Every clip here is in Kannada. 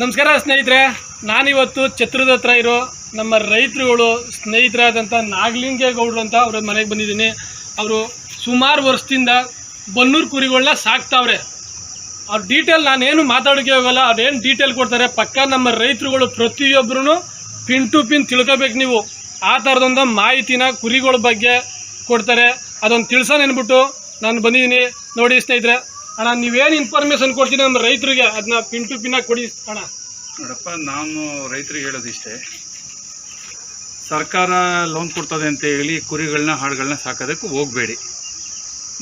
ನಮಸ್ಕಾರ ಸ್ನೇಹಿತರೆ, ನಾನಿವತ್ತು ಛತ್ರದ ಹತ್ರ ಇರೋ ನಮ್ಮ ರೈತರುಗಳು ಸ್ನೇಹಿತರಾದಂಥ ನಾಗಲಿಂಗೇಗೌಡರು ಅಂತ ಅವ್ರ ಮನೆಗೆ ಬಂದಿದ್ದೀನಿ. ಅವರು ಸುಮಾರು ವರ್ಷದಿಂದ ಬನ್ನೂರು ಕುರಿಗಳನ್ನ ಸಾಕ್ತಾವ್ರೆ. ಅವ್ರ ಡೀಟೇಲ್ ನಾನೇನು ಮಾತಾಡೋಕೆ ಹೋಗಲ್ಲ ಅವ್ರೇನು ಡೀಟೇಲ್ ಕೊಡ್ತಾರೆ, ಪಕ್ಕ ನಮ್ಮ ರೈತರುಗಳು ಪ್ರತಿಯೊಬ್ಬರೂ ಪಿನ್ ಟು ಪಿನ್ ತಿಳ್ಕೊಬೇಕು ನೀವು. ಆ ಥರದೊಂದು ಮಾಹಿತಿನ ಕುರಿಗಳ ಬಗ್ಗೆ ಕೊಡ್ತಾರೆ. ಅದೊಂದು ತಿಳ್ಸೋಣ ಅಂದ್ಬಿಟ್ಟು ನಾನು ಬಂದಿದ್ದೀನಿ. ನೋಡಿ ಸ್ನೇಹಿತರೆ ಅಣ್ಣ, ನೀವೇನು ಇನ್ಫಾರ್ಮೇಷನ್ ಕೊಡ್ತೀನಿ ನಮ್ಮ ರೈತರಿಗೆ? ಅದನ್ನ ಪಿನ್ ಟು ಪಿನ್ನಾಗಿ ಕೊಡಿ ಅಣ್ಣ. ನೋಡಪ್ಪ, ನಾನು ರೈತರಿಗೆ ಹೇಳೋದಿಷ್ಟೇ ಸರ್ಕಾರ ಲೋನ್ ಕೊಡ್ತದೆ ಅಂತ ಹೇಳಿ ಕುರಿಗಳನ್ನ, ಹಾಡುಗಳನ್ನ ಸಾಕೋದಕ್ಕೆ ಹೋಗಬೇಡಿ.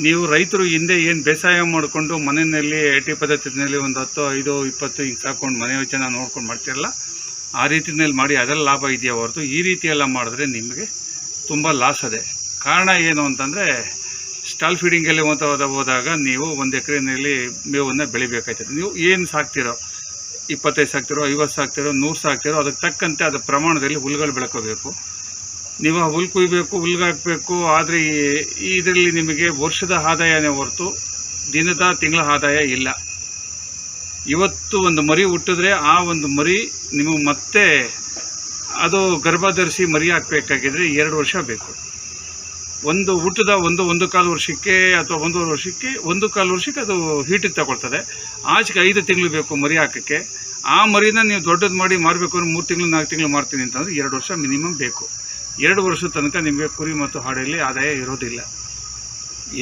ನೀವು ರೈತರು ಹಿಂದೆ ಏನು ಬೇಸಾಯ ಮಾಡಿಕೊಂಡು ಮನೆಯಲ್ಲಿ ಐ ಟಿ ಪದ್ಧತಿನಲ್ಲಿ ಒಂದು ಹತ್ತು, ಐದು, ಇಪ್ಪತ್ತು ಹಿಂಗೆ ಸಾಕೊಂಡು ಮನೆ ವಚನ ನೋಡ್ಕೊಂಡು ಮಾಡ್ತಿರಲ್ಲ, ಆ ರೀತಿಯಲ್ಲಿ ಮಾಡಿ ಅದರಲ್ಲಿ ಲಾಭ ಇದೆಯಾ ಹೊರತು ಈ ರೀತಿಯೆಲ್ಲ ಮಾಡಿದ್ರೆ ನಿಮಗೆ ತುಂಬ ಲಾಸ್ ಅದೇ. ಕಾರಣ ಏನು ಅಂತಂದರೆ ಸ್ಟಾಲ್ ಫೀಡಿಂಗಲ್ಲಿ ಅಂತ ಹೋದಾಗ ನೀವು ಒಂದು ಎಕರೆನಲ್ಲಿ ಮೇವನ್ನು ಬೆಳಿಬೇಕಾಯ್ತದೆ. ನೀವು ಏನು ಸಾಕ್ತಿರೋ, ಇಪ್ಪತ್ತೈದು ಸಾಕ್ತಿರೋ, ಐವತ್ತು ಸಾಕ್ತಿರೋ, ನೂರು ಸಾಕ್ತಿರೋ, ಅದಕ್ಕೆ ತಕ್ಕಂತೆ ಅದ್ರ ಪ್ರಮಾಣದಲ್ಲಿ ಹುಲ್ಗಳು ಬೆಳ್ಕೋಬೇಕು. ನೀವು ಆ ಹುಲ್ ಕುಯ್ಬೇಕು ಹುಲ್ಗಾಕಬೇಕು ಆದರೆ ಇದರಲ್ಲಿ ನಿಮಗೆ ವರ್ಷದ ಆದಾಯನೇ ಹೊರತು ದಿನದ ತಿಂಗಳ ಆದಾಯ ಇಲ್ಲ. ಇವತ್ತು ಒಂದು ಮರಿ ಹುಟ್ಟಿದ್ರೆ ಆ ಒಂದು ಮರಿ ನಿಮಗೆ ಮತ್ತೆ ಅದು ಗರ್ಭ ಧರಿಸಿ ಮರಿ ಹಾಕಬೇಕಾಗಿದ್ರೆ ಎರಡು ವರ್ಷ ಬೇಕು. ಒಂದು ಹುಟ್ಟದ ಒಂದು ಒಂದು ಕಾಲು ವರ್ಷಕ್ಕೆ ಅಥವಾ ಒಂದೂವರೆ ವರ್ಷಕ್ಕೆ ಒಂದು ಕಾಲು ವರ್ಷಕ್ಕೆ ಅದು ಹೀಟಿಗೆ ತಗೊಳ್ತದೆ. ಆಚೆಗೆ ಐದು ತಿಂಗಳು ಬೇಕು ಮರಿ ಹಾಕೋಕ್ಕೆ. ಆ ಮರಿನ ನೀವು ದೊಡ್ಡದು ಮಾಡಿ ಮಾರಬೇಕು ಅಂದ್ರೆ ಮೂರು ತಿಂಗಳು, ನಾಲ್ಕು ತಿಂಗಳು ಮಾರ್ತೀನಿ ಅಂತಂದರೆ ಎರಡು ವರ್ಷ ಮಿನಿಮಮ್ ಬೇಕು. ಎರಡು ವರ್ಷದ ತನಕ ನಿಮಗೆ ಕುರಿ ಮತ್ತು ಹಾಡಲ್ಲಿ ಆದಾಯ ಇರೋದಿಲ್ಲ.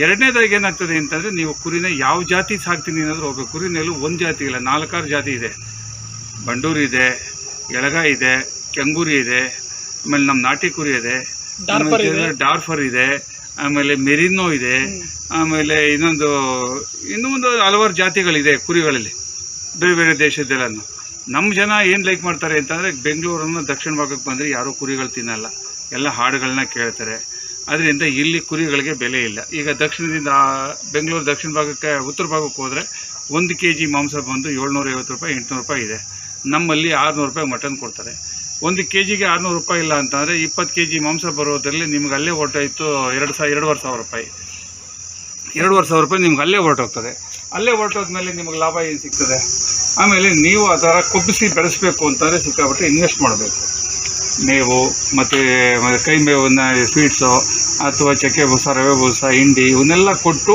ಎರಡನೇದಾಗಿ ಏನಾಗ್ತದೆ ಅಂತಂದರೆ ನೀವು ಕುರಿನ ಯಾವ ಜಾತಿ ಸಾಕ್ತೀನಿ ಅನ್ನೋದು ಹೋಗಬೇಕು. ಕುರಿನಲ್ಲೂ ಒಂದು ಜಾತಿ ಇಲ್ಲ, ನಾಲ್ಕಾರು ಜಾತಿ ಇದೆ. ಬಂಡೂರಿ ಇದೆ ಎಳಗಾಯಿ ಇದೆ, ಕೆಂಗೂರಿ ಇದೆ, ಆಮೇಲೆ ನಮ್ಮ ನಾಟಿ ಕುರಿ ಇದೆ. ಇದೆ. ಡಾರ್ಫರ್ ಇದೆ ಆಮೇಲೆ ಮೆರಿನೋ ಇದೆ ಆಮೇಲೆ ಇನ್ನೊಂದು ಇನ್ನೂ ಒಂದು ಹಲವಾರು ಜಾತಿಗಳಿದೆ ಕುರಿಗಳಲ್ಲಿ ಬೇರೆ ಬೇರೆ ದೇಶದ್ದೆಲ್ಲ ನಮ್ಮ ಜನ ಏನು ಲೈಕ್ ಮಾಡ್ತಾರೆ ಅಂತಂದರೆ ಬೆಂಗಳೂರನ್ನು ದಕ್ಷಿಣ ಭಾಗಕ್ಕೆ ಬಂದರೆ ಯಾರೂ ಕುರಿಗಳು ತಿನ್ನಲ್ಲ. ಎಲ್ಲ ಹಾಡುಗಳನ್ನ ಕೇಳ್ತಾರೆ. ಅದರಿಂದ ಇಲ್ಲಿ ಕುರಿಗಳಿಗೆ ಬೆಲೆ ಇಲ್ಲ. ಈಗ ದಕ್ಷಿಣದಿಂದ ಬೆಂಗಳೂರು ದಕ್ಷಿಣ ಭಾಗಕ್ಕೆ ಉತ್ತರ ಭಾಗಕ್ಕೆ ಹೋದರೆ ಒಂದು ಕೆ ಜಿ ಮಾಂಸ ಬಂದು ಏಳ್ನೂರ ಐವತ್ತು ರೂಪಾಯಿ ಎಂಟುನೂರು ರೂಪಾಯಿ ಇದೆ. ನಮ್ಮಲ್ಲಿ ಆರುನೂರು ರೂಪಾಯಿ ಮಟನ್ ಕೊಡ್ತಾರೆ. ಒಂದು ಕೆ ಜಿಗೆ ಆರುನೂರು ರೂಪಾಯಿ ಇಲ್ಲ ಅಂತಂದರೆ ಇಪ್ಪತ್ತು ಕೆ ಜಿ ಮಾಂಸ ಬರೋದ್ರಲ್ಲಿ ನಿಮ್ಗೆ ಅಲ್ಲೇ ಹೊರಟಾಯಿತು ಎರಡು ಸಾವಿರ ಎರಡುವರೆ ಸಾವಿರ ರೂಪಾಯಿ. ಎರಡುವರೆ ಸಾವಿರ ರೂಪಾಯಿ ನಿಮ್ಗೆ ಅಲ್ಲೇ ಹೊರಟೋಗ್ತದೆ ಅಲ್ಲೇ ಹೊರಟೋದ್ಮೇಲೆ ನಿಮಗೆ ಲಾಭ ಏನು ಸಿಗ್ತದೆ? ಆಮೇಲೆ ನೀವು ಆ ಥರ ಕೊಬ್ಬಿಸಿ ಬೆಳೆಸಬೇಕು ಅಂತಂದರೆ ಸಿಕ್ಕಾಬಿಟ್ಟು ಇನ್ವೆಸ್ಟ್ ಮಾಡಬೇಕು. ಮೇವು ಮತ್ತು ಕೈ ಮೇವನ್ನ ಸ್ವೀಟ್ಸು ಅಥವಾ ಚಕ್ಕೆ ಬೂಸ, ರವೆ ಬೂಸ, ಹಿಂಡಿ ಇವನ್ನೆಲ್ಲ ಕೊಟ್ಟು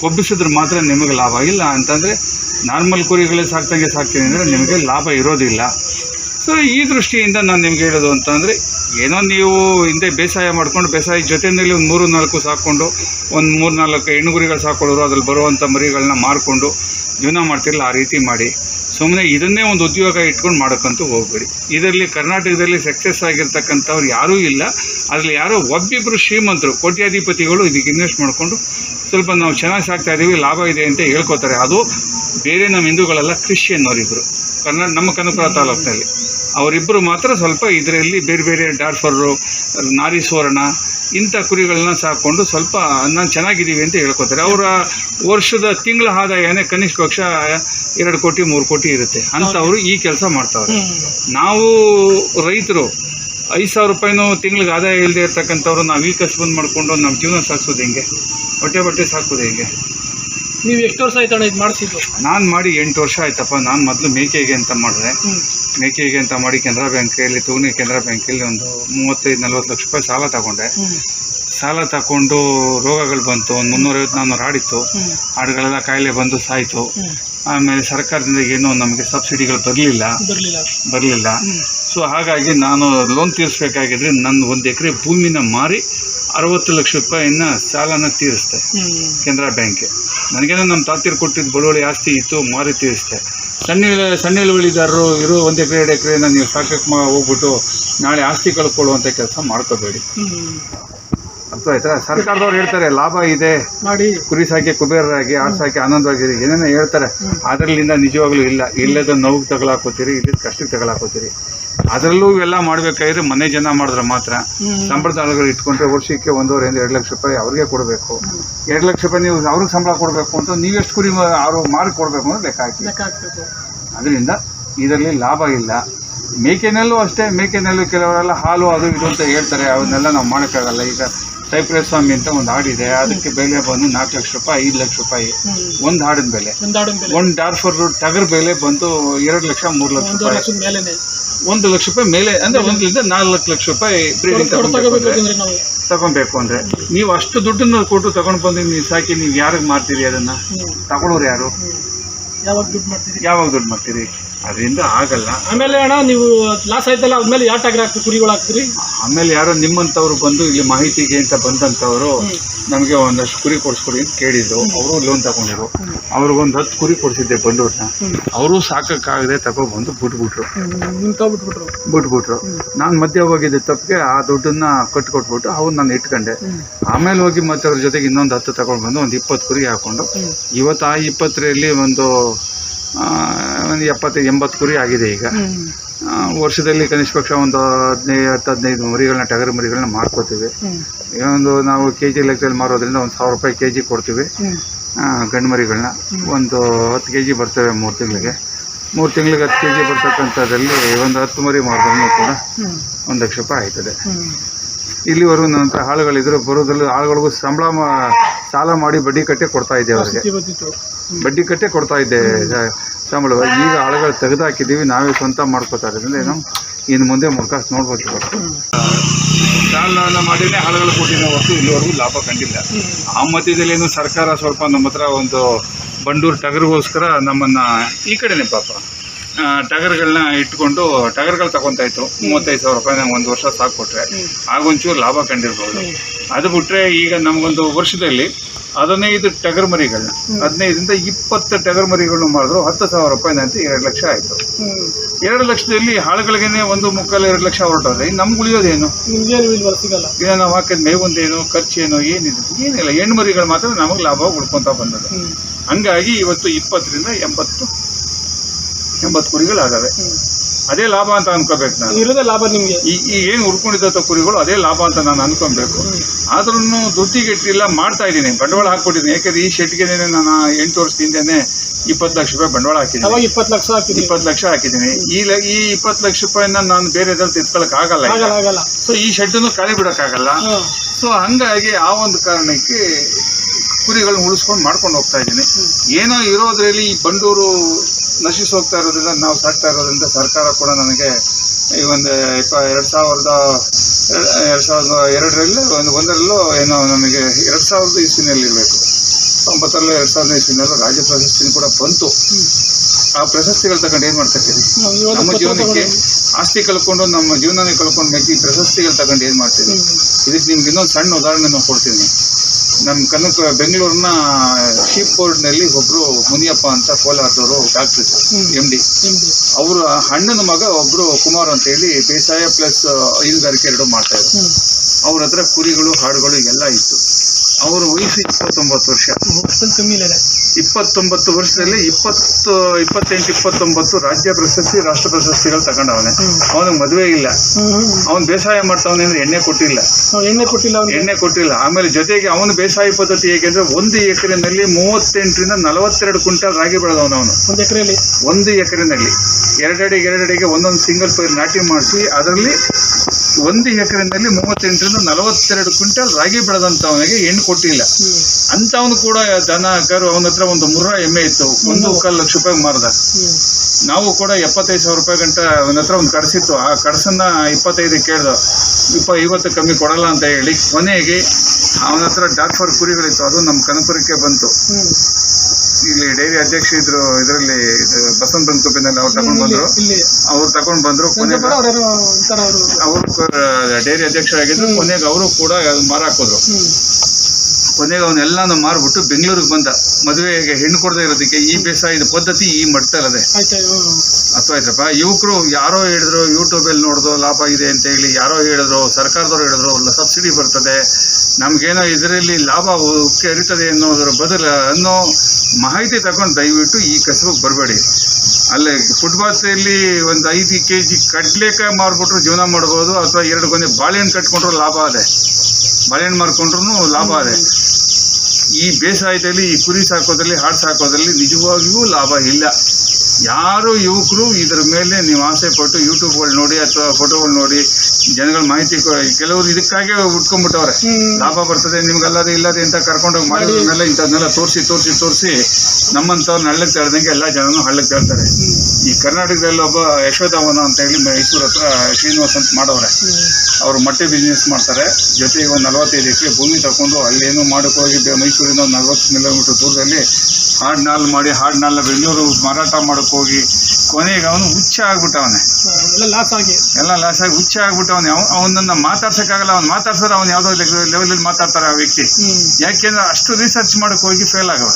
ಕೊಬ್ಬಿಸಿದ್ರೆ ಮಾತ್ರ ನಿಮಗೆ ಲಾಭ. ಇಲ್ಲ ಅಂತಂದರೆ ನಾರ್ಮಲ್ ಕುರಿಗಳೇ ಸಾಕ್ದಂಗೆ ಸಾಕ್ತೀನಿ ಅಂದರೆ ನಿಮಗೆ ಲಾಭ ಇರೋದಿಲ್ಲ. ಸೊ ಈ ದೃಷ್ಟಿಯಿಂದ ನಾನು ನಿಮ್ಗೆ ಹೇಳೋದು ಅಂತಂದರೆ, ಏನೋ ನೀವು ಹಿಂದೆ ಬೇಸಾಯ ಮಾಡ್ಕೊಂಡು, ಬೇಸಾಯ ಜೊತೆಯಲ್ಲಿ ಒಂದು ಮೂರು ನಾಲ್ಕು ಸಾಕ್ಕೊಂಡು, ಒಂದು ಮೂರು ನಾಲ್ಕು ಹೆಣ್ಣು ಕುರಿಗಳು ಸಾಕೊಳ್ಳೋರು, ಅದ್ರಲ್ಲಿ ಬರುವಂಥ ಮರಿಗಳನ್ನ ಮಾರಿಕೊಂಡು ಜೀವನ ಮಾಡ್ತಿರಲ್ಲ ಆ ರೀತಿ ಮಾಡಿ. ಸುಮ್ಮನೆ ಇದನ್ನೇ ಒಂದು ಉದ್ಯೋಗ ಇಟ್ಕೊಂಡು ಮಾಡೋಕ್ಕಂತೂ ಹೋಗ್ಬೇಡಿ. ಇದರಲ್ಲಿ ಕರ್ನಾಟಕದಲ್ಲಿ ಸಕ್ಸಸ್ ಆಗಿರ್ತಕ್ಕಂಥವ್ರು ಯಾರೂ ಇಲ್ಲ. ಅದರಲ್ಲಿ ಯಾರೋ ಒಬ್ಬಿಬ್ಬರು ಶ್ರೀಮಂತರು, ಕೋಟ್ಯಾಧಿಪತಿಗಳು ಇದಕ್ಕೆ ಇನ್ವೆಸ್ಟ್ ಮಾಡಿಕೊಂಡು ಸ್ವಲ್ಪ ನಾವು ಚೆನ್ನಾಗಿ ಸಾಕ್ತಾ ಇದ್ದೀವಿ ಲಾಭ ಇದೆ ಅಂತ ಹೇಳ್ಕೊತಾರೆ. ಅದು ಬೇರೆ ನಮ್ಮ ಹಿಂದೂಗಳೆಲ್ಲ ಕ್ರಿಶ್ಚಿಯನ್ ಅವರಿಬ್ಬರು ಕನ್ನಡ ನಮ್ಮ ಕನಕಪುರ ತಾಲೂಕಿನಲ್ಲಿ. ಅವರಿಬ್ಬರು ಮಾತ್ರ ಸ್ವಲ್ಪ ಇದರಲ್ಲಿ ಬೇರೆ ಬೇರೆ ಡಾರ್ಫರು ನಾರಿ ಸುವರ್ಣ ಇಂಥ ಕುರಿಗಳನ್ನ ಸಾಕೊಂಡು ಸ್ವಲ್ಪ ನಾನು ಚೆನ್ನಾಗಿದ್ದೀವಿ ಅಂತ ಹೇಳ್ಕೊತಾರೆ. ಅವರ ವರ್ಷದ ತಿಂಗಳ ಆದಾಯನೇ ಕನಿಷ್ಠ ಪಕ್ಷ ಎರಡು ಕೋಟಿ ಮೂರು ಕೋಟಿ ಇರುತ್ತೆ ಅಂಥವ್ರು ಈ ಕೆಲಸ ಮಾಡ್ತಾವ್ರೆ. ನಾವು ರೈತರು ಐದು ಸಾವಿರ ರೂಪಾಯಿನೂ ತಿಂಗ್ಳಿಗೆ ಆದಾಯ ಇಲ್ಲದೆ ಇರ್ತಕ್ಕಂಥವ್ರು ನಾವು ಈ ಕಸ್ಬಂದು ಮಾಡಿಕೊಂಡು ನಮ್ಮ ಜೀವನ ಸಾಕ್ಸೋದು ಹೆಂಗೆ? ಹೊಟ್ಟೆ ಬಟ್ಟೆ ಸಾಕೋದು ಹೆಂಗೆ? ನೀವು ಎಷ್ಟು ವರ್ಷ ಆಯ್ತಣ್ಣ ಇದು ಮಾಡಿಸಿದ್ದು? ನಾನು ಮಾಡಿ ಎಂಟು ವರ್ಷ ಆಯ್ತಪ್ಪ. ನಾನು ಮೊದಲು ಮೇಕೆಗೆ ಅಂತ ಮಾಡಿದೆ. ಮೇಕೆಗೆ ಅಂತ ಮಾಡಿ ಕೆನರಾ ಬ್ಯಾಂಕಲ್ಲಿ ತೂನಿ ಕೆನರಾ ಬ್ಯಾಂಕಲ್ಲಿ ಒಂದು ಮೂವತ್ತೈದು ನಲ್ವತ್ತು ಲಕ್ಷ ರೂಪಾಯಿ ಸಾಲ ತಗೊಂಡೆ. ಸಾಲ ತಗೊಂಡು ರೋಗಗಳು ಬಂತು ಒಂದು ಮುನ್ನೂರೈವತ್ತು ನಾನ್ನೂರು ಆಡಿತ್ತು. ಹಾಡುಗಳೆಲ್ಲ ಕಾಯಿಲೆ ಬಂದು ಸಾಯಿತು. ಆಮೇಲೆ ಸರ್ಕಾರದಿಂದ ಏನೂ ನಮಗೆ ಸಬ್ಸಿಡಿಗಳು ಬರಲಿಲ್ಲ. ಬರಲಿಲ್ಲ. ಬರಲಿಲ್ಲ. ಸೊ ಹಾಗಾಗಿ ನಾನು ಲೋನ್ ತೀರಿಸ್ಬೇಕಾಗಿದ್ರೆ ನನ್ನ ಒಂದು ಎಕರೆ ಭೂಮಿನ ಮಾರಿ ಅರವತ್ತು ಲಕ್ಷ ರೂಪಾಯಿನ ಸಾಲನ ತೀರಿಸ್ದೆ ಕೆನರಾ ಬ್ಯಾಂಕ್ಗೆ. ನನಗೇನೋ ನಮ್ಮ ತಾತಿರು ಕೊಟ್ಟಿದ್ದು ಬಳುವಳಿ ಆಸ್ತಿ ಇತ್ತು ಮಾರಿ ತೀರಿಸ್ದೆ ಸಣ್ಣ ಸಣ್ಣ ಇಳುವಳಿದಾರರು ಇರೋ ಒಂದು ಎಕರೆ ಎರಡು ಎಕರೆನ ನೀವು ಸಾಕಕ್ಕೆ ಮಾ ಹೋಗ್ಬಿಟ್ಟು ನಾಳೆ ಆಸ್ತಿ ಕಳ್ಕೊಳ್ಳುವಂಥ ಕೆಲಸ ಮಾಡ್ಕೋಬೇಡಿ. ಅರ್ಥ ಆಯ್ತಾ? ಸರ್ಕಾರದವ್ರು ಹೇಳ್ತಾರೆ ಲಾಭ ಇದೆ. ಮಾಡಿ. ಕುರಿ ಸಾಕಿ ಕುಬೇರರಾಗಿ ಆಡು ಸಾಕಿ ಆನಂದವಾಗಿರಿ ಏನೇನೋ ಹೇಳ್ತಾರೆ. ಅದರಲ್ಲಿಂದ ನಿಜವಾಗ್ಲೂ ಇಲ್ಲ. ಇಲ್ಲದ ನೋವು ತಗೊಳಾಕೋತೀರಿ ಇಲ್ಲದ ಕಷ್ಟಕ್ಕೆ ತಗೊಳಾಕೋತೀರಿ. ಅದರಲ್ಲೂ ಇವೆಲ್ಲ ಮಾಡಬೇಕಾದ್ರೆ ಮನೆ ಜನ ಮಾಡಿದ್ರೆ ಮಾತ್ರ. ಸಂಬಳದಾಳುಗಳು ಇಟ್ಕೊಂಡ್ರೆ ವರ್ಷಕ್ಕೆ ಒಂದೂವರೆಯಿಂದ ಎರಡು ಲಕ್ಷ ರೂಪಾಯಿ ಅವ್ರಿಗೆ ಕೊಡಬೇಕು. ಎರಡು ಲಕ್ಷ ರೂಪಾಯಿ ನೀವು ಅವ್ರಿಗೆ ಸಂಬಳ ಕೊಡಬೇಕು ಅಂತ ನೀವು ಎಷ್ಟು ಕುರಿ ಅವರು ಮಾರಿ ಕೊಡಬೇಕು ಅಂತ ಲೆಕ್ಕ ಹಾಕಿ. ಅದರಿಂದ ಇದರಲ್ಲಿ ಲಾಭ ಇಲ್ಲ. ಮೇಕೆನಲ್ಲೂ ಅಷ್ಟೇ ಮೇಕೆನಲ್ಲೂ ಕೆಲವರೆಲ್ಲ ಹಾಲು ಅದು ಇದು ಅಂತ ಹೇಳ್ತಾರೆ ಅವನ್ನೆಲ್ಲ ನಾವು ಮಾಡೋಕ್ಕಾಗಲ್ಲ. ಈಗ ಸೈಪ್ರೆಸ್ ಸ್ವಾಮಿ ಅಂತ ಒಂದು ಹಾಡಿದೆ ಅದಕ್ಕೆ ಬೆಲೆ ಬಂದು ನಾಲ್ಕು ಲಕ್ಷ ರೂಪಾಯಿ ಐದು ಲಕ್ಷ ರೂಪಾಯಿ. ಒಂದು ಹಾಡಿನ ಬೆಲೆ. ಒಂದು ಡಾರ್ಫರ್ ಟಗರ್ ಬೆಲೆ ಬಂದು ಎರಡು ಲಕ್ಷ ಮೂರು ಲಕ್ಷ ರೂಪಾಯಿ. ಒಂದು ಲಕ್ಷ ರೂಪಾಯಿ ಮೇಲೆ ಅಂದ್ರೆ ಒಂದರಿಂದ ನಾಲ್ಕು ಲಕ್ಷ ರೂಪಾಯಿ ಬ್ರೀಡಿಂಗ್ ತಗೊಬೇಕು ಅಂದ್ರೆ. ನಾವು. ಅಷ್ಟು ದುಡ್ಡನ್ನು ಕೊಟ್ಟು ತಗೊಂಡು ಬಂದು ನೀವು ಸಾಕಿ ನೀವು ಯಾರಿಗೆ ಮಾರ್ತೀರಿ ಅದನ್ನ? ತಗೊಳೋರು ತಗೊಳ್ಳೋರು ಯಾರು? ಯಾವಾಗ ದುಡ್ಡು ಮಾಡ್ತೀರಿ? ಯಾವಾಗ ದುಡ್ಡು ಮಾಡ್ತೀರಿ? ಅದರಿಂದ ಆಗಲ್ಲ. ಆಮೇಲೆ ಅಣ್ಣ ನೀವು ಲಾಸ್ ಆಯ್ತಲ್ಲ ಆದ್ಮೇಲೆ ಯಾವ ಟ್ಯಾಗ್ರ ಹಾಕ್ತೀರಿ ಕುರಿಗಳು ಹಾಕ್ತೀರಿ? ಆಮೇಲೆ ಯಾರೋ ನಿಮ್ಮಂಥವ್ರು ಬಂದು ಇಲ್ಲಿ ಮಾಹಿತಿಗೆ ಅಂತ ಬಂದಂಥವ್ರು ನಮಗೆ ಒಂದಷ್ಟು ಕುರಿ ಕೊಡಿಸ್ಕೊಡಿ ಅಂತ ಕೇಳಿದ್ರು. ಅವರು ಲೋನ್ ತಗೊಂಡಿದ್ರು. ಅವ್ರಿಗೊಂದು ಹತ್ತು ಕುರಿ ಕೊಡಿಸಿದ್ದೆ ಬಂದೂರ್ನ ಅವರು ಸಾಕಕ್ಕಾಗದೆ ತಗೊಬಂದು ಬಿಟ್ಬಿಟ್ರು. ಬಿಟ್ಬಿಟ್ರು? ಬಿಟ್ಬಿಟ್ರು. ನಾನು ಮಧ್ಯ ಹೋಗಿದ್ದೆ ತಪ್ಪಿಗೆ ಆ ದುಡ್ಡನ್ನ ಕಟ್ಕೊಟ್ಬಿಟ್ಟು ಅವನ್ನ ನಾನು ಇಟ್ಕೊಂಡೆ. ಆಮೇಲೆ ಹೋಗಿ ಮತ್ತೆ ಅವ್ರ ಜೊತೆಗೆ ಇನ್ನೊಂದು ಹತ್ತು ತಗೊಂಡು ಬಂದು ಒಂದು ಇಪ್ಪತ್ತು ಕುರಿ ಹಾಕೊಂಡು ಇವತ್ತು ಆ ಇಪ್ಪತ್ತರಲ್ಲಿ ಒಂದು ಒಂದು ಎಪ್ಪತ್ತು ಎಂಬತ್ತು ಕುರಿ ಆಗಿದೆ ಈಗ. ವರ್ಷದಲ್ಲಿ ಕನಿಷ್ಠ ಪಕ್ಷ ಒಂದು ಹದಿನೈದು ಹತ್ತು ಹದಿನೈದು ಮರಿಗಳನ್ನ ಟಗರು ಮರಿಗಳನ್ನ ಮಾರ್ಕೋತೀವಿ ಈಗ ಒಂದು ನಾವು ಕೆ ಜಿ ಲೆಕ್ಕದಲ್ಲಿ ಮಾರೋದ್ರಿಂದ ಒಂದು ಸಾವಿರ ರೂಪಾಯಿ ಕೆ ಜಿ ಕೊಡ್ತೀವಿ ಗಂಡು ಮರಿಗಳನ್ನ. ಒಂದು ಹತ್ತು ಕೆ ಜಿ ಬರ್ತವೆ ಮೂರು ತಿಂಗಳಿಗೆ. ಮೂರು ತಿಂಗಳಿಗೆ ಹತ್ತು ಕೆ ಜಿ ಬರ್ತಕ್ಕಂಥದ್ರಲ್ಲಿ ಒಂದು ಹತ್ತು ಮರಿ ಮಾರಿದ್ರೂ ಕೂಡ ಒಂದು ಲಕ್ಷ ರೂಪಾಯಿ ಆಯ್ತದೆ. ಇಲ್ಲಿವರೆಗೂ ನನ್ನ ಹತ್ರ ಆಳುಗಳಿದ್ರು ಬರೋದ್ರಲ್ಲಿ ಆಳುಗಳಿಗೂ ಸಂಬಳ ಸಾಲ ಮಾಡಿ ಬಡ್ಡಿ ಕಟ್ಟೆ ಕೊಡ್ತಾ ಇದ್ದೆ ಅವರಿಗೆ. ಬಡ್ಡಿ ಕಟ್ಟೆ ಕೊಡ್ತಾ ಇದ್ದೆ ಸಂಬಳ. ಈಗ ಆಳುಗಳು ತೆಗೆದು ಹಾಕಿದ್ದೀವಿ ನಾವೇ ಸ್ವಂತ ಮಾಡ್ಕೋತಾ ಇರೋದ್ರಿಂದ ಏನು ಇನ್ನು ಮುಂದೆ ಮುಖಾಸ್ ನೋಡ್ಬೋದು ಸಾಲ ಮಾಡಿನೇ ಆಳುಗಳು ಕೊಟ್ಟಿದ್ದ ಹೊರತು ಇಲ್ಲಿವರೆಗೂ ಲಾಭ ಕಂಡಿಲ್ಲ. ಆ ಮಧ್ಯದಲ್ಲಿ ಏನು ಸರ್ಕಾರ ಸ್ವಲ್ಪ ನಮ್ಮ ಹತ್ರ ಒಂದು ಬಂಡೂರು ಟಗರಿಗೋಸ್ಕರ ನಮ್ಮನ್ನು ಈ ಕಡೆನೇ ಪಾಪ. ಟಗರ್ಗಳನ್ನ ಇಟ್ಕೊಂಡು ಟಗರ್ಗಳು ತಗೊಂತಾ ಇತ್ತು. ಮೂವತ್ತೈದು ಸಾವಿರ ರೂಪಾಯಿ ನಂಗೆ ಒಂದು ವರ್ಷ ಸಾಕು ಕೊಟ್ಟರೆ ಆಗೊಂಚೂರು ಲಾಭ ಕಂಡಿರ್ಬೋದು. ಅದು ಬಿಟ್ಟರೆ ಈಗ ನಮಗೊಂದು ವರ್ಷದಲ್ಲಿ ಹದಿನೈದು ಟಗರ್ ಮರಿಗಳನ್ನ ಹದಿನೈದರಿಂದ ಇಪ್ಪತ್ತು ಟಗರ್ ಮರಿಗಳನ್ನ ಮಾಡಿದ್ರು ಹತ್ತು ಸಾವಿರ ರೂಪಾಯಿ ಅಂತ ಎರಡು ಲಕ್ಷ ಆಯಿತು. ಎರಡು ಲಕ್ಷದಲ್ಲಿ ಹಾಳುಗಳಿಗೇನೆ ಒಂದು ಮುಕ್ಕಾಲು ಎರಡು ಲಕ್ಷ ಹೊರಟೋದ್ರೆ ನಮ್ಗೆ ಉಳಿಯೋದೇನು ಈಗ ನಾವು ಹಾಕಿದ ಮೇವೊಂದೇನು ಖರ್ಚೇನು ಏನಿದೆ? ಏನಿಲ್ಲ. ಹೆಣ್ಣು ಮರಿಗಳು ಮಾತ್ರ ನಮಗೆ ಲಾಭ ಉಳ್ಕೊತಾ ಬಂದದ್ದು. ಹಂಗಾಗಿ ಇವತ್ತು ಇಪ್ಪತ್ತರಿಂದ ಎಂಬತ್ತು ಎಂಬತ್ತು ಕುರಿಗಳಾಗವೆ ಅದೇ ಲಾಭ ಅಂತ ಅನ್ಕೋಬೇಕು ನಾನು. ಇರೋದೇ ಲಾಭ ನಿಮಗೆ? ಈ ಈ ಏನು ಉಳ್ಕೊಂಡಿದ್ದ ಕುರಿಗಳು ಅದೇ ಲಾಭ ಅಂತ ನಾನು ಅನ್ಕೊಬೇಕು. ಆದ್ರೂ ದುಡ್ಡಿಗೆಟ್ಟಿಲ್ಲ ಮಾಡ್ತಾ ಇದ್ದೀನಿ. ಬಂಡವಾಳ ಹಾಕ್ಬಿಟ್ಟಿದ್ದೀನಿ. ಯಾಕಂದ್ರೆ ಈ ಶೆಟ್ಗೆ ನಾನು ಎಂಟು ವರ್ಷದಿಂದನೇ ಇಪ್ಪತ್ತು ಲಕ್ಷ ರೂಪಾಯಿ ಬಂಡವಾಳ ಹಾಕಿದ್ದೀನಿ. ಇಪ್ಪತ್ತು ಲಕ್ಷ ಇಪ್ಪತ್ತು ಲಕ್ಷ ಹಾಕಿದ್ದೀನಿ. ಈ ಲ- ಈ ಇಪ್ಪತ್ತು ಲಕ್ಷ ರೂಪಾಯಿನ ನಾನು ಬೇರೆ ಇದ್ರಲ್ಲಿ ಆಗಲ್ಲ ಆಗಲ್ಲ ಸೊ ಈ ಶೆಡ್ಡನ್ನು ಖಾಲಿ ಬಿಡೋಕ್ಕಾಗಲ್ಲ. ಸೊ ಹಂಗಾಗಿ ಆ ಒಂದು ಕಾರಣಕ್ಕೆ ಕುರಿಗಳನ್ನ ಉಳಿಸ್ಕೊಂಡು ಮಾಡ್ಕೊಂಡು ಹೋಗ್ತಾ ಇದ್ದೀನಿ. ಏನೋ ಇರೋದ್ರಲ್ಲಿ ಈ ಬಂಡೂರು ನಶಿಸಿ ಹೋಗ್ತಾ ಇರೋದ್ರಿಂದ ನಾವು ಸಾಕ್ತಾ ಇರೋದ್ರಿಂದ ಸರ್ಕಾರ ಕೂಡ ನನಗೆ ಈ ಒಂದು ಇಪ್ಪ ಎರಡು ಸಾವಿರದ ಎರಡು ಸಾವಿರದ ಎರಡರಲ್ಲಿ ಒಂದು ಒಂದರಲ್ಲೂ ಏನೋ ನಮಗೆ ಎರಡು ಸಾವಿರದ ಇಸ್ವಿನಲ್ಲಿ ಇರಬೇಕು. ತೊಂಬತ್ತರಲ್ಲೂ ಎರಡು ಸಾವಿರದ ಇಸ್ವಿನಲ್ಲೂ ರಾಜ್ಯ ಪ್ರಶಸ್ತಿ ಕೂಡ ಬಂತು. ಆ ಪ್ರಶಸ್ತಿಗಳು ತಗೊಂಡು ಏನು ಮಾಡ್ತಾ ಇದ್ದೀವಿ ನಮ್ಮ ಜೀವನಕ್ಕೆ ಆಸ್ತಿ ಕಳ್ಕೊಂಡು ನಮ್ಮ ಜೀವನನೇ ಕಳ್ಕೊಂಡು ಈ ಪ್ರಶಸ್ತಿಗಳು ತಗೊಂಡು ಏನು ಮಾಡ್ತೀವಿ ಇದಕ್ಕೆ ನಿಮ್ಗೆ ಇನ್ನೊಂದು ಸಣ್ಣ ಉದಾಹರಣೆ ನಾನು ಕೊಡ್ತೀನಿ. ನಮ್ಮ ಕನಕ ಬೆಂಗಳೂರಿನ ಶೀಪ್ ಬೋರ್ಡ್ನಲ್ಲಿ ಒಬ್ಬರು ಮುನಿಯಪ್ಪ ಅಂತ ಕೋಲಾರದವರು ಡಾಕ್ಟರ್ ಎಂ ಡಿ. ಅವರು ಅಣ್ಣನ ಮಗ ಒಬ್ಬರು ಕುಮಾರ್ ಅಂತ ಹೇಳಿ ಬೇಸಾಯ ಪ್ಲಸ್ ಹೈನುಗಾರಿಕೆ ಎರಡು ಮಾಡ್ತಾ ಇದ್ರು. ಅವ್ರ ಹತ್ರ ಕುರಿಗಳು ಹಾಡುಗಳು ಎಲ್ಲ ಇತ್ತು ಅವರ ವಯಸ್ಸು ಇಪ್ಪತ್ತೊಂಬತ್ತು ವರ್ಷ. ಇಪ್ಪತ್ತೊಂಬತ್ತು ವರ್ಷದಲ್ಲಿ ಇಪ್ಪತ್ತು ಇಪ್ಪತ್ತೆಂಟು ಇಪ್ಪತ್ತೊಂಬತ್ತು ರಾಜ್ಯ ಪ್ರಶಸ್ತಿ ರಾಷ್ಟ್ರ ಪ್ರಶಸ್ತಿಗಳು ತಗೊಂಡವನೆ. ಅವನಿಗೆ ಮದುವೆ ಇಲ್ಲ. ಅವನು ಬೇಸಾಯ ಮಾಡ್ತಾವನೆ ಅಂದ್ರೆ ಎಣ್ಣೆ ಕೊಟ್ಟಿಲ್ಲ. ಎಣ್ಣೆ ಕೊಟ್ಟಿಲ್ಲ ಎಣ್ಣೆ ಕೊಟ್ಟಿಲ್ಲ. ಆಮೇಲೆ ಜೊತೆಗೆ ಅವನು ಬೇಸಾಯ ಪದ್ಧತಿ ಹೇಗೆಂದ್ರೆ ಒಂದು ಎಕರೆನಲ್ಲಿ ಮೂವತ್ತೆಂಟರಿಂದ ನಲವತ್ತೆರಡು ಕ್ವಿಂಟಲ್ ರಾಗಿ ಬೆಳೆದವನು ಅವನು. ಒಂದು ಎಕರೆಯಲ್ಲಿ? ಒಂದು ಎಕರೆನಲ್ಲಿ. ಎರಡಡಿಗೆ ಎರಡಡಿಗೆ ಒಂದೊಂದು ಸಿಂಗಲ್ ಪೈರ್ ನಾಟಿ ಮಾಡಿಸಿ ಅದರಲ್ಲಿ ಒಂದು ಎಕರೆನಲ್ಲಿ ಮೂವತ್ತೆಂಟರಿಂದ ನಲವತ್ತೆರಡು ಕ್ವಿಂಟಲ್ ರಾಗಿ ಬೆಳೆದಂತವನಿಗೆ ಹೆಣ್ಣು ಕೊಟ್ಟಿಲ್ಲ. ಅಂತವನು ಕೂಡ ದನ ಕರು ಅವನ ಹತ್ರ ಒಂದು ಮುರ್ರಾ ಎಮ್ಮೆ ಇತ್ತು. ಒಂದು ಕಾಲು ಲಕ್ಷ ರೂಪಾಯಿ ಮಾರ್ದ. ನಾವು ಕೂಡ ಎಪ್ಪತ್ತೈದು ಸಾವಿರ ರೂಪಾಯಿ ಗಂಟ ಅವನ ಹತ್ರ ಒಂದು ಕಡಸಿತ್ತು. ಆ ಕಡಸನ್ನ ಇಪ್ಪತ್ತೈದು ಕೇಳ್ದು. ಇಪ್ಪ ಐವತ್ತು ಕಮ್ಮಿ ಕೊಡಲ್ಲ ಅಂತ ಹೇಳಿ ಕೊನೆಗೆ ಅವನ ಹತ್ರ ಡಾಕ್ಟರ್ ಕುರಿಗಳಿತ್ತು. ಅದು ನಮ್ಮ ಕನಪುರಕ್ಕೆ ಬಂತು. ಇಲ್ಲಿ ಡೈರಿ ಅಧ್ಯಕ್ಷ ಇದ್ರು ಇದರಲ್ಲಿ ಬಸವನ್ ಬಸವನ ಬಂದ್ಕೊಪ್ಪಿನಲ್ಲಿ ಅವ್ರು ತಗೊಂಡ್ ಬಂದ್ರು. ಅವ್ರು ತಗೊಂಡ್ ಬಂದ್ರು ಕೊನೆಗೆ. ಅವರು ಅವರು ಡೈರಿ ಅಧ್ಯಕ್ಷರಾಗಿದ್ರು ಕೊನೆಗೆ ಅವರು ಕೂಡ ಮಾರಾಕೋದ್ರು ಕೊನೆಗೆ ಅವನ್ನೆಲ್ಲನೂ ಮಾರ್ಬಿಟ್ಟು ಬೆಂಗಳೂರಿಗೆ ಬಂದ. ಮದುವೆಗೆ ಹೆಣ್ಣು ಕೊಡದೇ ಇರೋದಕ್ಕೆ ಈ ಬೇಸಾಯದ ಪದ್ಧತಿ ಈ ಮಟ್ಟದಲ್ಲದೆ ಆಯ್ತಾ ಅರ್ಥವಾಯ್ತಪ್ಪ? ಯುವಕರು ಯಾರೋ ಹೇಳಿದ್ರು ಯೂಟ್ಯೂಬಲ್ಲಿ ನೋಡಿದ್ರು ಲಾಭ ಇದೆ ಅಂತ ಹೇಳಿ ಯಾರೋ ಹೇಳಿದ್ರು ಸರ್ಕಾರದವ್ರು ಹೇಳಿದ್ರು ಸಬ್ಸಿಡಿ ಬರ್ತದೆ. ನಮ್ಗೇನೋ ಇದರಲ್ಲಿ ಲಾಭ ಉಕ್ಕಿ ಹರಿತದೆ ಅನ್ನೋದ್ರ ಬದಲು ಅನ್ನೋ ಮಾಹಿತಿ ತಗೊಂಡು ದಯವಿಟ್ಟು ಈ ಕಸಬಕ್ಕೆ ಬರಬೇಡಿ. ಅಲ್ಲೇ ಫುಟ್ಪಾತಲ್ಲಿ ಒಂದು ಐದು ಕೆ ಜಿ ಕಡ್ಲೆಕಾಯಿ ಮಾರ್ಬಿಟ್ರು ಜೀವನ ಮಾಡ್ಬೋದು ಅಥವಾ ಎರಡು ಗೊನೆ ಬಾಳೆಹಣ್ಣು ಕಟ್ಕೊಂಡ್ರು ಲಾಭ ಅದೇ. ಬಾಳೆಹಣ್ಣು ಮಾರ್ಕೊಂಡ್ರು ಲಾಭ ಅದೆ. ಈ ಬೇಸಾಯದಲ್ಲಿ, ಈ ಕುರಿ ಸಾಕೋದ್ರಲ್ಲಿ, ಹಾಡು ಸಾಕೋದ್ರಲ್ಲಿ ನಿಜವಾಗಿಯೂ ಲಾಭ ಇಲ್ಲ. ಯಾರು ಯುವಕರು ಇದ್ರ ಮೇಲೆ ನೀವು ಆಸೆ ಪಟ್ಟು ಯೂಟ್ಯೂಬ್ಗಳು ನೋಡಿ ಅಥವಾ ಫೋಟೋಗಳು ನೋಡಿ ಜನಗಳ ಮಾಹಿತಿ ಕೆಲವರು ಇದಕ್ಕಾಗೆ ಉಟ್ಕೊಂಡ್ಬಿಟ್ಟವ್ರೆ. ಲಾಭ ಬರ್ತದೆ ನಿಮ್ಗಲ್ಲದೆ ಇಲ್ಲದೆ ಅಂತ ಕರ್ಕೊಂಡೋಗಿ ಮಾಡಿದ್ಮೇಲೆ ಇಂಥದ್ನೆಲ್ಲ ತೋರಿಸಿ ತೋರಿಸಿ ತೋರಿಸಿ ನಮ್ಮಂಥವ್ರನ್ನ ಹಳ್ಳಕ್ಕೆ ತೆಳ್ದಂಗೆ ಎಲ್ಲ ಜನನು ಹಳ್ಳಕ್ಕೆ ತಳ್ತಾರೆ. ಈ ಕರ್ನಾಟಕದಲ್ಲಿ ಒಬ್ಬ ಯಶೋಧವನ ಅಂತ ಹೇಳಿ ಮೈಸೂರು ಹತ್ರ ಶ್ರೀನಿವಾಸ್ ಅಂತ ಮಾಡವ್ರೆ. ಅವರು ಮೊಟ್ಟೆ ಬಿಸ್ನೆಸ್ ಮಾಡ್ತಾರೆ. ಜೊತೆಗೆ ಒಂದು ನಲವತ್ತೈದು ಎಕರೆ ಭೂಮಿ ತಗೊಂಡು ಅಲ್ಲೇನು ಮಾಡಕ್ಕೆ ಹೋಗಿ ಬೆ- ಮೈಸೂರಿಂದ ಒಂದು ನಲ್ವತ್ತು ಕಿಲೋಮೀಟರ್ ದೂರದಲ್ಲಿ ಹಾಡ್ನಾಲ್ ಮಾಡಿ ಹಾಡ್ನಾಲ್ ಬೆಂಗಳೂರು ಮಾರಾಟ ಮಾಡೋಕ್ಕೋಗಿ ಹೋಗಿ ಕೊನೆಗೆ ಅವನು ಹುಚ್ಚ ಆಗ್ಬಿಟ್ಟವನೆ. ಎಲ್ಲ ಲಾಸ್ ಆಗಿ. ಎಲ್ಲ ಲಾಸ್ ಆಗಿ ಹುಚ್ಚ ಆಗ್ಬಿಟ್ಟವನೆ. ಅವ ಅವನನ್ನ ಮಾತಾಡ್ಸಕ್ಕಾಗಲ್ಲ. ಅವ್ನು ಮಾತಾಡ್ಸೋರು ಅವ್ನು ಯಾವುದೋ ಲೆವೆಲಲ್ಲಿ ಮಾತಾಡ್ತಾರೆ ಆ ವ್ಯಕ್ತಿ. ಯಾಕೆಂದ್ರೆ ಅಷ್ಟು ರಿಸರ್ಚ್ ಮಾಡೋಕೆ ಹೋಗಿ ಫೇಲ್ ಆಗವ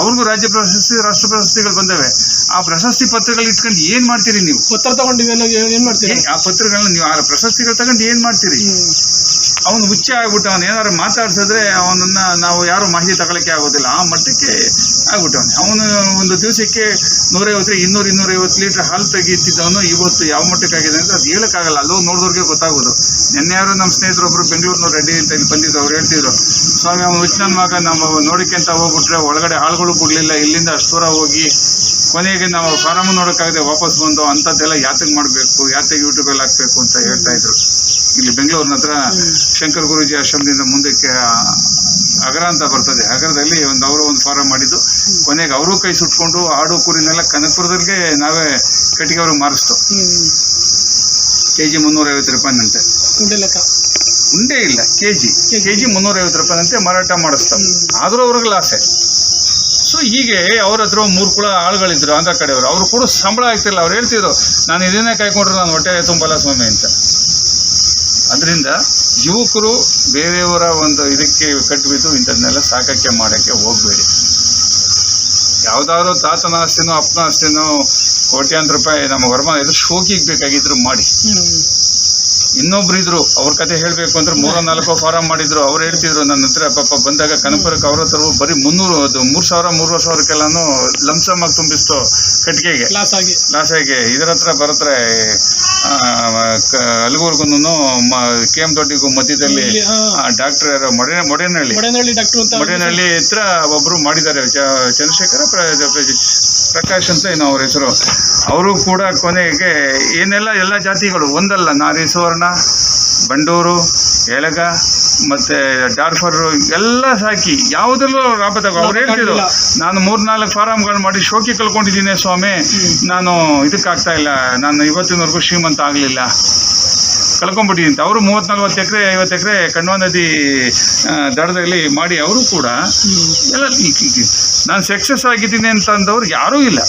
ಅವ್ರಿಗೂ ರಾಜ್ಯ ಪ್ರಶಸ್ತಿ ರಾಷ್ಟ್ರ ಪ್ರಶಸ್ತಿಗಳು ಬಂದವೆ. ಆ ಪ್ರಶಸ್ತಿ ಪತ್ರಗಳು ಇಟ್ಕೊಂಡು ಏನು ಮಾಡ್ತೀರಿ ನೀವು? ಪತ್ರ ತಗೊಂಡಿವೇನೋ ಏನ್ ಮಾಡ್ತೀರಿ? ಆ ಪತ್ರಗಳನ್ನ ನೀವು ಆ ಪ್ರಶಸ್ತಿಗಳು ತಗೊಂಡು ಏನು ಮಾಡ್ತೀರಿ? ಅವನು ಹುಚ್ಚ ಆಗ್ಬಿಟ್ಟು ಅವನು ಏನಾದ್ರು ಮಾತಾಡ್ಸಿದ್ರೆ ಅವನನ್ನ ನಾವು ಯಾರು ಮಾಹಿತಿ ತಗೊಳಕ್ಕೆ ಆಗೋದಿಲ್ಲ. ಆ ಮಟ್ಟಕ್ಕೆ ಆಗ್ಬಿಟ್ಟವನು. ಅವನು ಒಂದು ದಿವಸಕ್ಕೆ ನೂರೈವತ್ತು ಇನ್ನೂರು ಇನ್ನೂರೈವತ್ತು ಲೀಟ್ರ್ ಹಾಲು ತೆಗೀತಿದ್ದವನು ಇವತ್ತು ಯಾವ ಮಟ್ಟಕ್ಕೆ ಆಗಿದೆ ಅಂತ ಅದು ಹೇಳೋಕ್ಕಾಗಲ್ಲ. ಅಲ್ಲೋ ನೋಡಿದವ್ರಿಗೆ ಗೊತ್ತಾಗೋದು. ನಿನ್ನೆ ಯಾರು ನಮ್ಮ ಸ್ನೇಹಿತರೊಬ್ಬರು ಬೆಂಗಳೂರಿನ ರೆಡ್ಡಿ ಅಂತ ಇಲ್ಲಿ ಬಂದಿದ್ದು ಅವ್ರು ಹೇಳ್ತಿದ್ರು, ಸ್ವಾಮಿ, ಅವನು ಹುಚ್ಚನ ಮಗ, ನಮ್ಮ ನೋಡಿಕೆ ಅಂತ ಹೋಗ್ಬಿಟ್ರೆ ಒಳಗಡೆ ಹಾಳುಗಳು ಕೊಡಲಿಲ್ಲ ಇಲ್ಲಿಂದ ಅಷ್ಟು ದೂರ ಹೋಗಿ ಕೊನೆಗೆ ನಾವು ಫಾರಮ್ ನೋಡೋಕ್ಕಾಗದೆ ವಾಪಸ್ ಬಂದು ಅಂಥದ್ದೆಲ್ಲ ಯಾತಕ್ಕೆ ಮಾಡಬೇಕು ಯಾತಕ್ಕೆ ಯೂಟ್ಯೂಬಲ್ಲಿ ಹಾಕಬೇಕು ಅಂತ ಹೇಳ್ತಾ ಇದ್ರು. ಇಲ್ಲಿ ಬೆಂಗಳೂರಿನ ಹತ್ರ ಶಂಕರ್ ಗುರೂಜಿ ಆಶ್ರಮದಿಂದ ಮುಂದಕ್ಕೆ ಅಗರ ಅಂತ ಬರ್ತದೆ. ಅಗರದಲ್ಲಿ ಒಂದು ಅವರು ಒಂದು ಫಾರಂ ಮಾಡಿದ್ದು. ಕೊನೆಗೆ ಅವರು ಕೈ ಸುಟ್ಕೊಂಡು ಆಡು ಕುರಿನೆಲ್ಲ ಕನಕಪುರದಲ್ಲಿ ನಾವೇ ಕಟ್ಟಿಗೆ ಅವ್ರಿಗೆ ಮಾರಿಸ್ತು. ಕೆ ಜಿ ಮುನ್ನೂರೈವತ್ತು ರೂಪಾಯಿನಂತೆ. ಉಂಡೆ ಇಲ್ಲ ಕೆ ಜಿ ಕೆ ಜಿ ಮುನ್ನೂರೈವತ್ತು ರೂಪಾಯಿನಂತೆ ಮಾರಾಟ ಮಾಡಿಸ್ತಾವೆ ಆದರೂ ಅವ್ರಿಗೆ ಲಾಸೆ. ಸೊ ಹೀಗೆ ಅವ್ರ ಹತ್ರ ಮೂರು ಕುಳ ಆಳುಗಳಿದ್ರು ಆಂಧ್ರ ಕಡೆಯವರು. ಅವರು ಕೂಡ ಸಂಬಳ ಆಗ್ತಿಲ್ಲ ಅವ್ರು ಹೇಳ್ತಿದ್ರು, ನಾನು ಇದನ್ನೇ ಕಾಯ್ಕೊಂಡ್ರೆ ನಾನು ಹೊಟ್ಟೆ ತುಂಬಲ್ಲ ಸ್ವಾಮಿ ಅಂತ. ಅದರಿಂದ ಯುವಕರು ಬೇರೆಯವರ ಒಂದು ಇದಕ್ಕೆ ಕಟ್ಟಿಬಿದ್ದು ಇಂಥದ್ದನ್ನೆಲ್ಲ ಸಾಕಕ್ಕೆ ಮಾಡೋಕ್ಕೆ ಹೋಗಬೇಡಿ. ಯಾವುದಾದ್ರು ತಾತನ ಆಸ್ತಿನೋ ಅಪ್ಪನ ಆಸ್ತಿನೋ ಕೋಟ್ಯಾಂತರ ರೂಪಾಯಿ ನಮ್ಮ ವರ್ಮ ಎದುರು ಶೋಕಿಗೆ ಬೇಕಾಗಿದ್ರು ಮಾಡಿ ಇನ್ನೊಬ್ರು ಇದ್ರು ಅವ್ರ ಕತೆ ಹೇಳ್ಬೇಕು ಅಂದ್ರೆ ಮೂರ ನಾಲ್ಕು ಫಾರಂ ಮಾಡಿದ್ರು ಅವ್ರು ಹೇಳ್ತಿದ್ರು ನನ್ನ ಹತ್ರ ಪಾಪ ಬಂದಾಗ ಕನಪುರಕ್ಕೆ ಅವ್ರ ಹತ್ರ ಬರೀ ಮುನ್ನೂರು ಅದು ಮೂರು ಸಾವಿರ ಮೂರುವರೆ ಸಾವಿರಕ್ಕೆಲ್ಲಾನು ಲಂಸಮ್ ಆಗಿ ತುಂಬಿಸ್ತು ಕಟ್ಟಿಗೆಗೆ. ಲಾಸ್ ಆಗಿ. ಲಾಸಾಗಿ ಇದ್ರ ಹತ್ರ ಬರತ್ರೆ ಅಲ್ಗೂರ್ಗು ಕೆ ಎಂ ದೊಡ್ಡಿಗೂ ಮಧ್ಯದಲ್ಲಿ ಡಾಕ್ಟರ್ ಯಾರೋ ಮೊಡೆ ಮೊಡೇನಹಳ್ಳಿ. ಮೊಡೇನಹಳ್ಳಿ ಹತ್ರ ಒಬ್ರು ಮಾಡಿದ್ದಾರೆ ಚಂದ್ರಶೇಖರ ಪ್ರ- ಪ್ರ- ಪ್ರಕಾಶ್ ಅಂತ ಏನೋ ಅವ್ರ ಹೆಸರು. ಅವರು ಕೂಡ ಕೊನೆಗೆ ಏನೆಲ್ಲ ಎಲ್ಲ ಜಾತಿಗಳು ಒಂದಲ್ಲ ನಾರಿ ಸುವರ್ಣ ಬಂಡೂರು ಎಳಗ ಮತ್ತೆ ಡಾರ್ಫರು ಎಲ್ಲ ಸಾಕಿ ಯಾವುದಲ್ಲೂ ಲಾಭ ತಗೋ ಅವ್ರು ಹೇಳ್ತಿದ್ರು ನಾನು ಮೂರ್ನಾಲ್ಕು ಫಾರಮ್ಗಳು ಮಾಡಿ ಶೋಕಿ ಕಲ್ಕೊಂಡಿದ್ದೀನಿ ಸ್ವಾಮಿ. ನಾನು ಇದಕ್ಕಾಗ್ತಾ ಇಲ್ಲ. ನಾನು ಇವತ್ತಿನವರೆಗೂ ಶ್ರೀಮಂತ ಆಗಲಿಲ್ಲ. ಕಳ್ಕೊಂಬಿಟ್ಟಿದ್ದೀನಿ ಅಂತ ಅವರು ಮೂವತ್ತು ನಲ್ವತ್ತು ಎಕರೆ ಐವತ್ತು ಎಕರೆ ಕಣ್ವ ನದಿ ದಡದಲ್ಲಿ ಮಾಡಿ ಅವರು ಕೂಡ ಎಲ್ಲ ನಾನು ಸಕ್ಸಸ್ ಆಗಿದ್ದೀನಿ ಅಂತ ಅಂದವ್ರು ಯಾರೂ ಇಲ್ಲ.